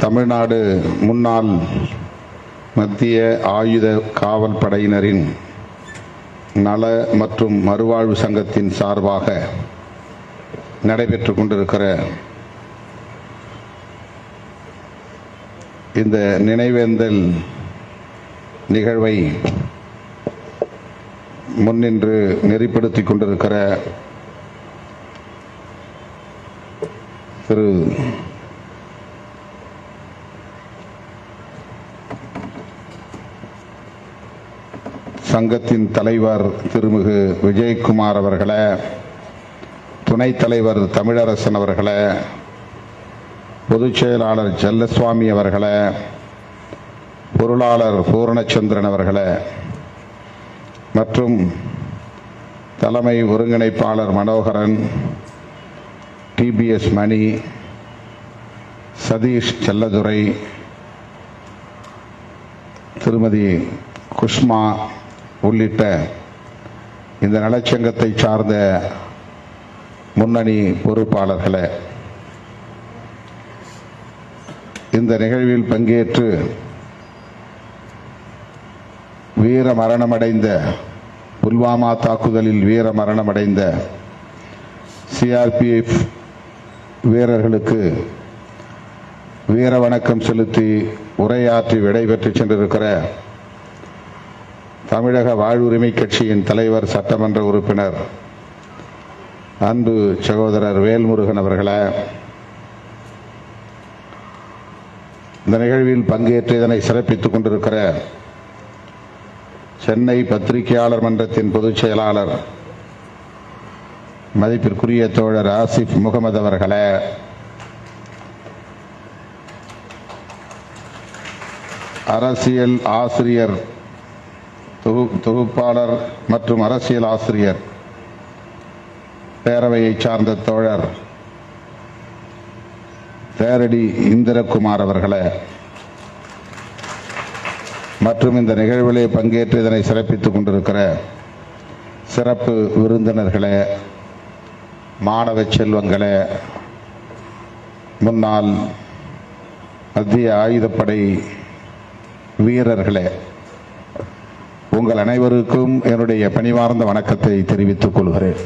தமிழ்நாடு முன்னாள் மத்திய ஆயுத காவல் படையினரின் நல மற்றும் மறுவாழ்வு சங்கத்தின் சார்பாக நடைபெற்று கொண்டிருக்கிற இந்த நினைவேந்தல் நிகழ்வை முன்னின்று நெறிப்படுத்தி கொண்டிருக்கிற திரு சங்கத்தின் தலைவர் திருமிகு விஜயகுமார் அவர்களை துணைத் தலைவர் தமிழரசன் அவர்களை பொதுச் செயலாளர் செல்லசுவாமி அவர்களை பொருளாளர் பூரணச்சந்திரன் அவர்களை மற்றும் தலைமை ஒருங்கிணைப்பாளர் மனோகரன் டிபிஎஸ் மணி சதீஷ் செல்லதுரை திருமதி குஷ்மா உள்ளிட்ட இந்த நலச்சங்கத்தை சார்ந்த முன்னணி பொறுப்பாளர்களை இந்த நிகழ்வில் பங்கேற்று வீர மரணமடைந்த புல்வாமா தாக்குதலில் வீர மரணமடைந்த சிஆர்பிஎஃப் வீரர்களுக்கு வீர வணக்கம் செலுத்தி உரையாற்றி விடைபெற்று சென்றிருக்கிற தமிழக வாழ்வுரிமை கட்சியின் தலைவர் சட்டமன்ற உறுப்பினர் அன்பு சகோதரர் வேல்முருகன் அவர்களே இந்த நிகழ்வில் பங்கேற்று இதனை சிறப்பித்துக் கொண்டிருக்கிற சென்னை பத்திரிகையாளர் மன்றத்தின் பொதுச் செயலாளர் மதிப்பிற்குரிய தோழர் ஆசிப் முகமது அவர்களே அரசியல் ஆசிரியர் தொகு- தொகுப்பாளர் மற்றும் அரசியல் ஆசிரியர் பேரவையை சார்ந்த தோழர் தேரடி இந்திரகுமார் அவர்களே. மற்றும் இந்த நிகழ்விலே பங்கேற்று இதனை சிறப்பித்துக் கொண்டிருக்கிற சிறப்பு விருந்தினர்களே மாணவ செல்வங்களே முன்னாள் மத்திய ஆயுதப்படை வீரர்களே. உங்கள் அனைவருக்கும் என்னுடைய பணிவார்ந்த வணக்கத்தை தெரிவித்துக் கொள்கிறேன்.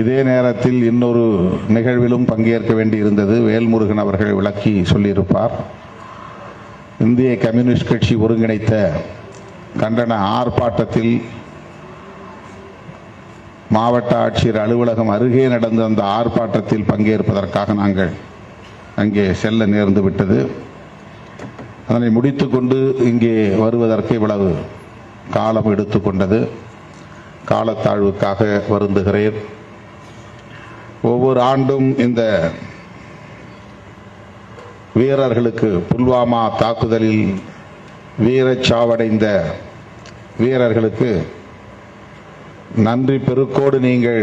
இதே நேரத்தில் இன்னொரு நிகழ்விலும் பங்கேற்க வேண்டியிருந்தது வேல்முருகன் அவர்கள் விளக்கி சொல்லியிருப்பார். இந்திய கம்யூனிஸ்ட் கட்சி ஒருங்கிணைத்த கண்டன ஆர்ப்பாட்டத்தில் மாவட்ட ஆட்சியர் அலுவலகம் அருகே நடந்த அந்த ஆர்ப்பாட்டத்தில் பங்கேற்பதற்காக நாங்கள் அங்கே செல்ல நேர்ந்து விட்டது அதனை முடித்துக்கொண்டு இங்கே வருவதற்கு இவ்வளவு காலம் எடுத்துக்கொண்டது. காலத்தாழ்வுக்காக வருந்துகிறேன். ஒவ்வொரு ஆண்டும் இந்த வீரர்களுக்கு புல்வாமா தாக்குதலில் வீரச்சாவடைந்த வீரர்களுக்கு நன்றி பெருக்கோடு நீங்கள்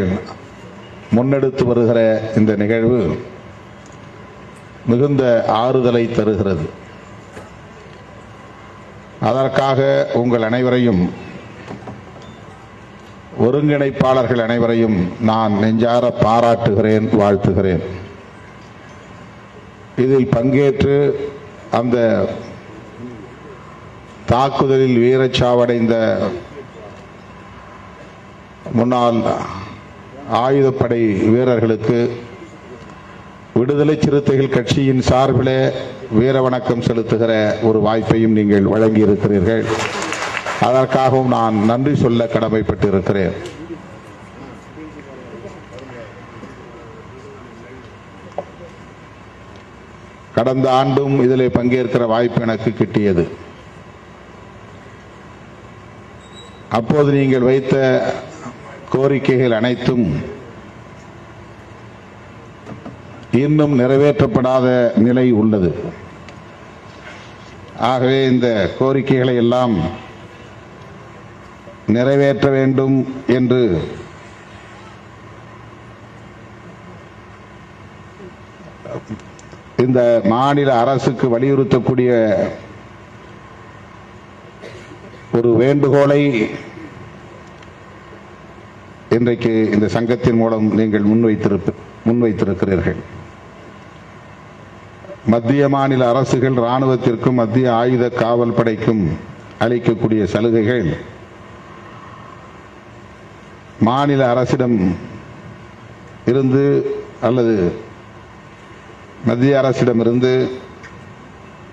முன்னெடுத்து வருகிற இந்த நிகழ்வு மிகுந்த ஆறுதலை தருகிறது. அதற்காக உங்கள் அனைவரையும் ஒருங்கிணைப்பாளர்கள் அனைவரையும் நான் நெஞ்சார பாராட்டுகிறேன் வாழ்த்துகிறேன். இதில் பங்கேற்று அந்த தாக்குதலில் வீரச்சாவடைந்த முன்னாள் ஆயுதப்படை வீரர்களுக்கு விடுதலை சிறுத்தைகள் கட்சியின் சார்பிலே வீர வணக்கம் செலுத்துகிற ஒரு வாய்ப்பையும் நீங்கள் வழங்கியிருக்கிறீர்கள். அதற்காகவும் நான் நன்றி சொல்ல கடமைப்பட்டிருக்கிறேன். கடந்த ஆண்டும் இதில் பங்கேற்கிற வாய்ப்பு எனக்கு கிட்டியது. அப்போது நீங்கள் வைத்த கோரிக்கைகள் அனைத்தும் இன்னும் நிறைவேற்றப்படாத நிலை உள்ளது. ஆகவே இந்த கோரிக்கைகளை எல்லாம் நிறைவேற்ற வேண்டும் என்று இந்த மாநில அரசுக்கு வலியுறுத்தக்கூடிய ஒரு வேண்டுகோளை இன்றைக்கு இந்த சங்கத்தின் மூலம் நீங்கள் முன்வைத்திருப்ப முன்வைத்திருக்கிறீர்கள். மத்திய மாநில அரசுகள் இராணுவத்திற்கும் மத்திய ஆயுத காவல் படைக்கும் அளிக்கக்கூடிய சலுகைகள். மாநில அரசிடம் இருந்து அல்லது மத்திய அரசிடமிருந்து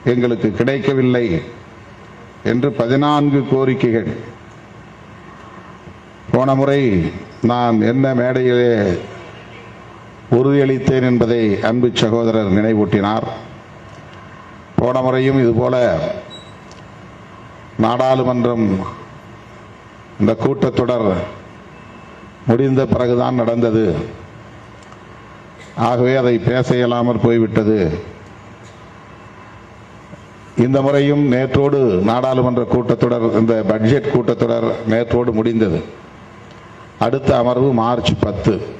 எங்களுக்கு கிடைக்கவில்லை என்று பதினான்கு கோரிக்கைகள். போன முறை நான் என்ன மேடையிலே உறுதியளித்தேன் என்பதை அன்பு சகோதரர் நினைவூட்டினார். போன முறையும் இதுபோல நாடாளுமன்றம் இந்த கூட்டத்தொடர் முடிந்த பிறகுதான் நடந்தது. ஆகவே அதை பேச இயலாமல் போய்விட்டது. இந்த முறையும் நேற்றோடு நாடாளுமன்ற கூட்டத்தொடர் இந்த பட்ஜெட் கூட்டத்தொடர் நேற்றோடு முடிந்தது. அடுத்த அமர்வு மார்ச் பத்து.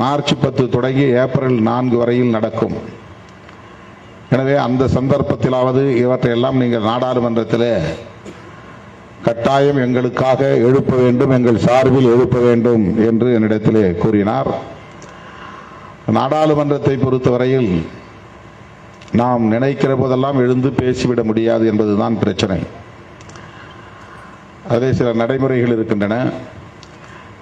மார்ச் பத்து தொடங்கி ஏப்ரல் நான்கு வரையில் நடக்கும். எனவே அந்த சந்தர்ப்பத்திலாவது இவற்றையெல்லாம் நீங்கள் நாடாளுமன்றத்தில் கட்டாயம் எங்களுக்காக எழுப்ப வேண்டும் எங்கள் சார்பில் எழுப்ப வேண்டும் என்று என்னிடத்திலே கூறினார். நாடாளுமன்றத்தை பொறுத்தவரையில் நாம் நினைக்கிற போதெல்லாம் எழுந்து பேசிவிட முடியாது என்பதுதான் பிரச்சனை. அதே சில நடைமுறைகள் இருக்கின்றன.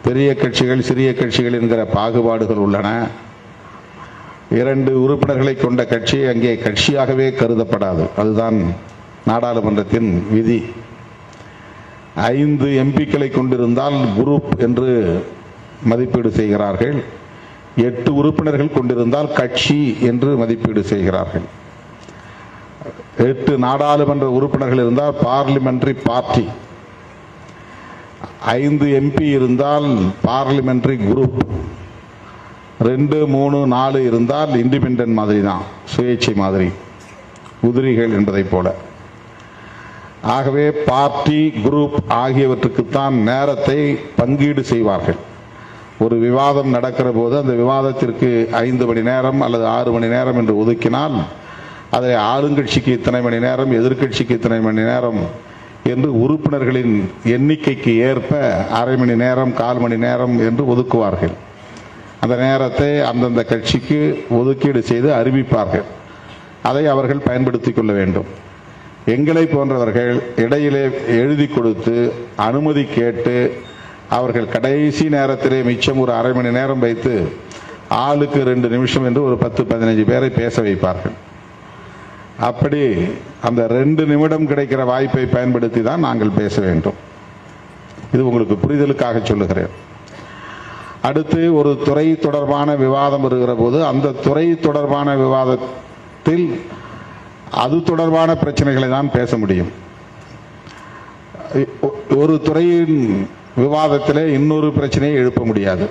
பெரிய கட்சிகள் சிறிய கட்சிகள் என்கிற பாகுபாடுகள் உள்ளன. இரண்டு உறுப்பினர்களை கொண்ட கட்சி அங்கே கட்சியாகவே கருதப்படாது. அதுதான் நாடாளுமன்றத்தின் விதி. ஐந்து எம்பிக்களை கொண்டிருந்தால் குரூப் என்று மதிப்பீடு செய்கிறார்கள். எட்டு உறுப்பினர்கள் கொண்டிருந்தால் கட்சி என்று மதிப்பீடு செய்கிறார்கள். எட்டு நாடாளுமன்ற உறுப்பினர்கள் இருந்தால் பார்லிமெண்டரி பார்ட்டி ஐந்து எம்பி இருந்தால் பார்லிமெண்ட்ரி குரூப் ரெண்டு மூணு நாலு இருந்தால் இண்டிபெண்டன்ட் மாதிரி தான் சுயேட்சை மாதிரி. உதிரிகள் என்பதைப் போல. ஆகவே பார்ட்டி குரூப் ஆகியவற்றுக்குத்தான் நேரத்தை பங்கீடு செய்வார்கள். ஒரு விவாதம் நடக்கிற போது அந்த விவாதத்திற்கு ஐந்து மணி நேரம் அல்லது ஆறு மணி நேரம் என்று ஒதுக்கினால் அதை ஆளுங்கட்சிக்கு இத்தனை மணி நேரம் எதிர்க்கட்சிக்கு இத்தனை மணி நேரம் என்று உறுப்பினர்களின் எண்ணிக்கைக்கு ஏற்ப அரை மணி நேரம் கால் மணி நேரம் என்று ஒதுக்குவார்கள். அந்த நேரத்தை அந்தந்த கட்சிக்கு ஒதுக்கீடு செய்து அறிவிப்பார்கள். அதை அவர்கள் பயன்படுத்திக் கொள்ள வேண்டும். எங்களை போன்றவர்கள் இடையிலே எழுதி கொடுத்து அனுமதி கேட்டு அவர்கள் கடைசி நேரத்திலே மிச்சம் ஒரு அரை மணி நேரம் வைத்து ஆளுக்கு ரெண்டு நிமிஷம் என்று ஒரு பத்து பதினஞ்சு பேரை பேச வைப்பார்கள். அப்படி அந்த ரெண்டு நிமிடம் கிடைக்கிற வாய்ப்பை பயன்படுத்தி தான் நாங்கள் பேச வேண்டும். இது உங்களுக்கு புரிதலுக்காக சொல்லுகிறேன். அடுத்து ஒரு துறை தொடர்பான விவாதம் வருகிற போது அந்த துறை தொடர்பான விவாதத்தில் அது தொடர்பான பிரச்சனைகளை தான் பேச முடியும். ஒரு துறையின் விவாதத்திலே இன்னொரு பிரச்சனையை எழுப்ப முடியாது.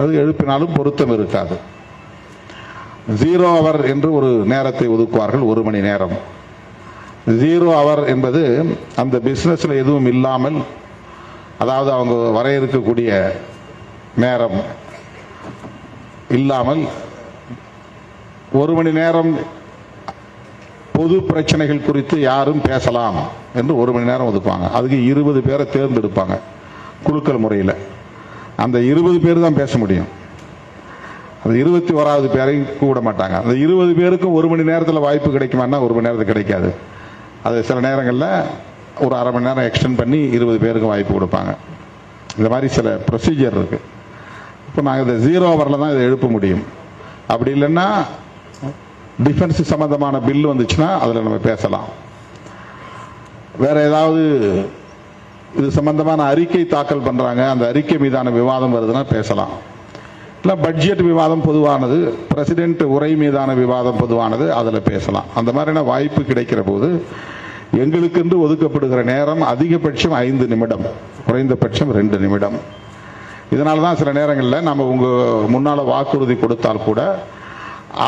அது எழுப்பினாலும் பொருத்தம் இருக்காது. ஜீரோ அவர் என்று ஒரு நேரத்தை ஒதுக்குவார்கள் ஒரு மணி நேரம். ஜீரோ அவர் என்பது அந்த பிஸ்னஸில் எதுவும் இல்லாமல் அதாவது அவங்க வரையறுக்கக்கூடிய நேரம் இல்லாமல் ஒரு மணி நேரம் பொது பிரச்சனைகள் குறித்து யாரும் பேசலாம் என்று ஒரு மணி நேரம் ஒதுக்குவாங்க. அதுக்கு இருபது பேரை தேர்ந்தெடுப்பாங்க குழுக்கள் முறையில். அந்த இருபது பேர் தான் பேச முடியும். அந்த இருபத்தி ஓராவது பேரையும் கூட மாட்டாங்க அந்த இருபது பேருக்கும் ஒரு மணி நேரத்தில் வாய்ப்பு கிடைக்குமான்னா ஒரு மணி நேரத்துக்கு கிடைக்காது. அது சில நேரங்களில் ஒரு அரை மணி நேரம் எக்ஸ்டெண்ட் பண்ணி இருபது பேருக்கு வாய்ப்பு கொடுப்பாங்க. இந்த மாதிரி சில ப்ரொசீஜர் இருக்குது இப்போ நாங்கள் இந்த ஜீரோ ஓவரில் தான் இதை எழுப்ப முடியும். அப்படி இல்லைன்னா டிஃபென்ஸ் சம்மந்தமான பில் வந்துச்சுன்னா அதில் நம்ம பேசலாம். வேற ஏதாவது இது சம்பந்தமான அறிக்கை தாக்கல் பண்ணுறாங்க அந்த அறிக்கை மீதான விவாதம் வருதுன்னா பேசலாம். இல்லை பட்ஜெட் விவாதம் பொதுவானது பிரசிடென்ட் உரை மீதான விவாதம் பொதுவானது அதில் பேசலாம். அந்த மாதிரியான வாய்ப்பு கிடைக்கிற போது எங்களுக்கென்று ஒதுக்கப்படுகிற நேரம் அதிகபட்சம் ஐந்து நிமிடம் குறைந்தபட்சம் ரெண்டு நிமிடம். இதனால தான் சில நேரங்களில் நம்ம உங்கள் முன்னால் வாக்குறுதி கொடுத்தால் கூட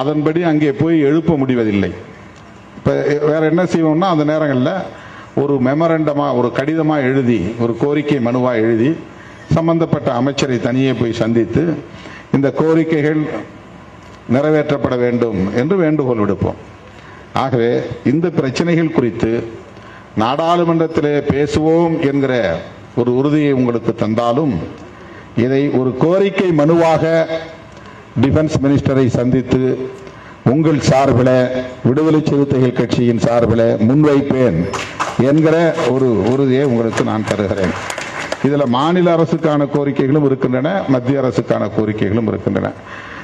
அதன்படி அங்கே போய் எழுப்ப முடிவதில்லை. இப்போ வேற என்ன செய்வோம்னா அந்த நேரங்களில் ஒரு மெமரண்டமாக ஒரு கடிதமாக எழுதி ஒரு கோரிக்கை மனுவாக எழுதி சம்பந்தப்பட்ட அமைச்சரை தனியே போய் சந்தித்து இந்த கோரிக்கைகள் நிறைவேற்றப்பட வேண்டும் என்று வேண்டுகோள் விடுப்போம். ஆகவே இந்த பிரச்சனைகள் குறித்து நாடாளுமன்றத்திலே பேசுவோம் என்கிற ஒரு உறுதியை உங்களுக்கு தந்தாலும் இதை ஒரு கோரிக்கை மனுவாக டிஃபென்ஸ் மினிஸ்டரை சந்தித்து உங்கள் சார்பில் விடுதலை சிறுத்தைகள் கட்சியின் சார்பில் முன்வைப்பேன் என்கிற ஒரு உறுதியை உங்களுக்கு நான் தருகிறேன். இதில் மாநில அரசுக்கான கோரிக்கைகளும் இருக்கின்றன மத்திய அரசுக்கான கோரிக்கைகளும் இருக்கின்றன.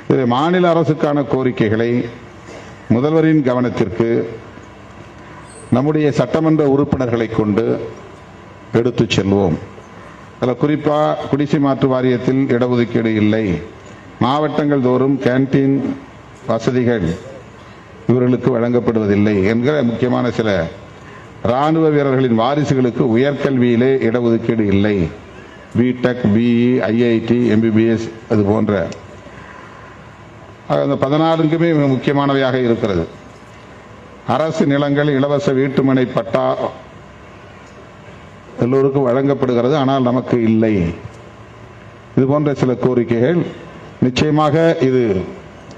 இது மாநில அரசுக்கான கோரிக்கைகளை முதல்வரின் கவனத்திற்கு நம்முடைய சட்டமன்ற உறுப்பினர்களை கொண்டு எடுத்துச் செல்வோம். அதில் குறிப்பாக குடிசை மாற்று வாரியத்தில் இடஒதுக்கீடு இல்லை. மாவட்டங்கள் தோறும் கேண்டீன் வசதிகள் இவர்களுக்கு வழங்கப்படுவதில்லை என்கிற முக்கியமான சில ராணுவ வீரர்களின் வாரிசுகளுக்கு உயர்கல்வியிலே இடஒதுக்கீடு இல்லை. பிடெக் பிஇ ஐஐடி எம்பிபிஎஸ் அது போன்ற. அந்த பதினாலுக்குமே மிக முக்கியமானவையாக இருக்கிறது. அரசு நிலங்கள் இலவச வீட்டுமனை பட்டா எல்லோருக்கும் வழங்கப்படுகிறது ஆனால் நமக்கு இல்லை. இது போன்ற சில கோரிக்கைகள். நிச்சயமாக இது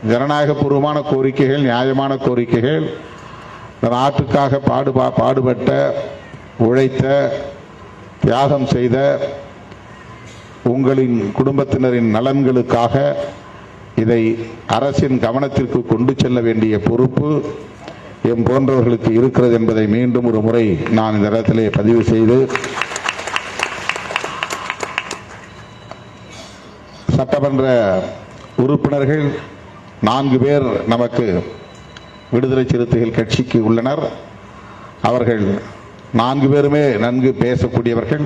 ஜனநாயகபூர்வமான கோரிக்கைகள் நியாயமான கோரிக்கைகள். இந்த நாட்டுக்காக பாடுபா பாடுபட்ட உழைத்த தியாகம் செய்த உங்களின் குடும்பத்தினரின் நலன்களுக்காக இதை அரசின் கவனத்திற்கு கொண்டு செல்ல வேண்டிய பொறுப்பு எம் போன்றவர்களுக்கு இருக்கிறது என்பதை மீண்டும் ஒரு முறை நான் இந்த இடத்திலே பதிவு செய்து சட்டமன்ற உறுப்பினர்கள் நான்கு பேர் நமக்கு விடுதலை சிறுத்தைகள் கட்சிக்கு உள்ளனர். அவர்கள் நான்கு பேருமே நன்கு பேசக்கூடியவர்கள்.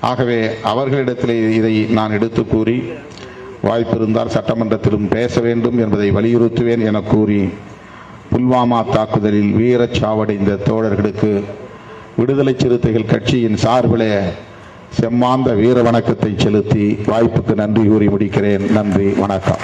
ஆகவே அவர்களிடத்திலே இதை நான் எடுத்து கூறி வாய்ப்பிருந்தால் சட்டமன்றத்திலும் பேச வேண்டும் என்பதை வலியுறுத்துவேன் என கூறி புல்வாமா தாக்குதலில் வீரச் சாவடைந்த தோழர்களுக்கு விடுதலை சிறுத்தைகள் கட்சியின் சார்பிலே செம்மாந்த வீர வணக்கத்தை செலுத்தி வாய்ப்புக்கு நன்றி கூறி முடிக்கிறேன். நன்றி வணக்கம்.